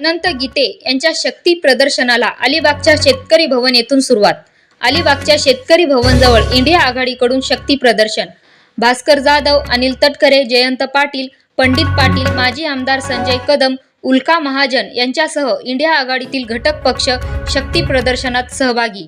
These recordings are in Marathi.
अनंत गीते यांच्या शक्ती प्रदर्शनाला अलिबागच्या शेतकरी भवन येथून सुरुवात. अलिबागच्या शेतकरी भवन जवळ इंडिया आघाडीकडून शक्ती प्रदर्शन. भास्कर जाधव अनिल तटकरे जयंत पाटील पंडित पाटील माजी आमदार संजय कदम उल्का महाजन यांच्यासह इंडिया आघाडीतील घटक पक्ष शक्ती प्रदर्शनात सहभागी.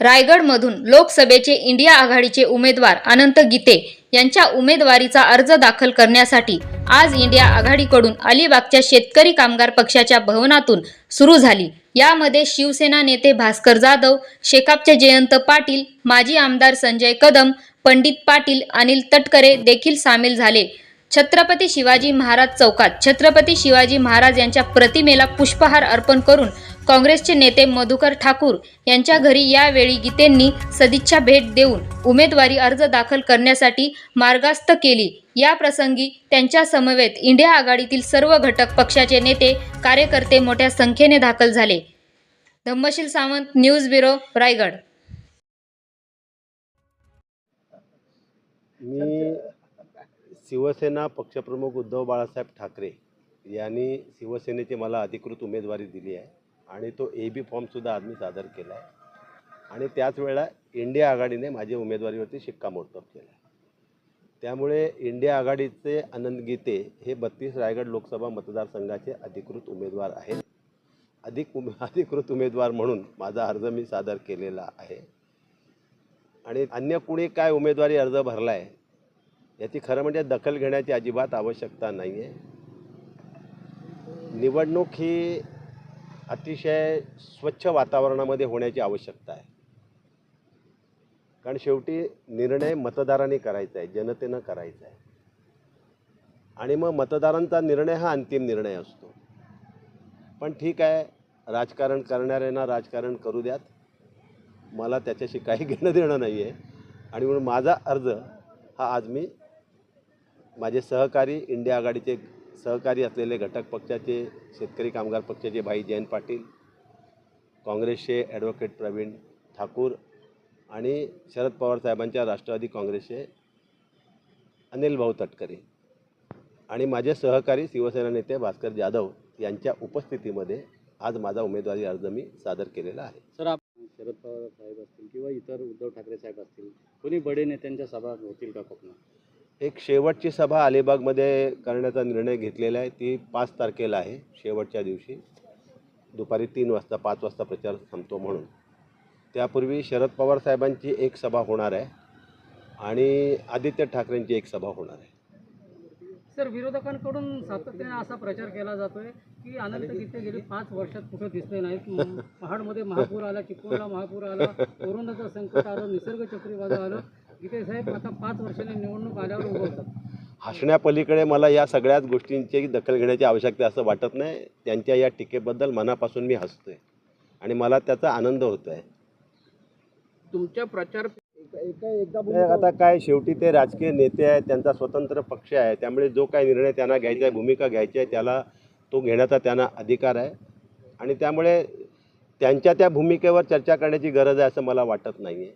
रायगडमधून लोकसभेचे इंडिया आघाडीचे उमेदवार अनंत गीते यांच्या उमेदवारीचा अर्ज दाखल करण्यासाठी आज इंडिया आघाडीकडून अलिबागच्या शेतकरी कामगार पक्षाच्या भवनातून सुरू झाली. यामध्ये शिवसेना नेते भास्कर जाधव शेकापचे जयंत पाटील माजी आमदार संजय कदम पंडित पाटील अनिल तटकरे देखील सामील झाले. छत्रपती शिवाजी महाराज चौकात छत्रपती शिवाजी महाराज यांच्या प्रतिमेला पुष्पहार अर्पण करून काँग्रेसचे नेते मधुकर ठाकूर यांच्या घरी यावेळी गीतेंनी सदिच्छा भेट देऊन उमेदवारी अर्ज दाखल करण्यासाठी मार्गास्थ केली. या प्रसंगी त्यांच्या समवेत इंडिया आघाडीतील सर्व घटक पक्षाचे नेते कार्यकर्ते मोठ्या संख्येने दाखल झाले. Dhammasheel Sawant news bureau Raigad. मी शिवसेना पक्षप्रमुख उद्धव बाळासाहेब ठाकरे यांनी शिवसेनेची मला अधिकृत उमेदवारी दिली आहे आणि तो ए बी फॉर्मसुद्धा आज मी सादर केला आहे. आणि त्याच वेळेला इंडिया आघाडीने माझ्या उमेदवारीवरती शिक्कामोर्तब केला आहे. त्यामुळे इंडिया आघाडीचे आनंद गीते हे बत्तीस रायगड लोकसभा मतदारसंघाचे अधिकृत उमेदवार आहेत. अधिक उमे अधिकृत उमेदवार म्हणून माझा अर्ज मी सादर केलेला आहे. आणि अन्य कुणी काय उमेदवारी अर्ज भरला आहे याची खरं म्हणजे दखल घेण्याची अजिबात आवश्यकता नाही आहे निवडणूक ही अतिशय स्वच्छ वातावरणामध्ये होण्याची आवश्यकता आहे. कारण शेवटी निर्णय मतदारांनी करायचा आहे जनतेनं करायचा आहे. आणि मग मतदारांचा निर्णय हा अंतिम निर्णय असतो. पण ठीक आहे राजकारण करणाऱ्यांना राजकारण करू द्यात. मला त्याच्याशी काही घेणं देणं नाही आहे आणि म्हणून माझा अर्ज हा आज मी माझे सहकारी इंडिया आघाडीचे सहकारी असलेले घटक पक्षाचे शेतकरी कामगार पक्षाचे भाई जयंत पाटील काँग्रेसचे ॲडव्होकेट प्रवीण ठाकूर आणि शरद पवार साहेबांच्या राष्ट्रवादी काँग्रेसचे अनिल भाऊ तटकरे आणि माझे सहकारी शिवसेना नेते भास्कर जाधव यांच्या उपस्थितीमध्ये आज माझा उमेदवारी अर्ज मी सादर केलेला आहे. सर आप शरद पवार साहेब असतील किंवा इतर उद्धव ठाकरे साहेब असतील कोणी बडे नेत्यांच्या सभा होतील का कोकणात? एक शेवटची सभा अलिबागमध्ये करण्याचा निर्णय घेतलेला आहे. ती पाच तारखेला आहे शेवटच्या दिवशी. दुपारी तीन वाजता पाच वाजता प्रचार थांबतो म्हणून. त्यापूर्वी शरद पवार साहेबांची एक सभा होणार आहे आणि आदित्य ठाकरेंची एक सभा होणार आहे. सर विरोधकांकडून सातत्याने असा प्रचार केला जातोय की अनंत गीते गेली पाच वर्षात कुठं दिसले नाहीत. पहाडमध्ये महापूर आला चिपळूणला महापूर आला कोरोनाचं संकट आलं निसर्ग चक्रीवादळ आलं. गीते साहेब आता पाच वर्षाने निवडणूक आल्यावर उभवतात हसण्यापलीकडे मला या सगळ्याच गोष्टींची दखल घेण्याची आवश्यकता आहे असं वाटत नाही. त्यांच्या या टीकेबद्दल मनापासून मी हसतोय आणि मला त्याचा आनंद होतो आहे तुमच्या प्रचार आता काय शेवटी ते राजकीय नेते आहेत त्यांचा स्वतंत्र पक्ष आहे. त्यामुळे जो काही निर्णय त्यांना घ्यायचा आहे भूमिका घ्यायची आहे त्याला तो घेण्याचा त्यांना अधिकार आहे. आणि त्यामुळे त्यांच्या त्या भूमिकेवर चर्चा करण्याची गरज आहे असं मला वाटत नाही आहे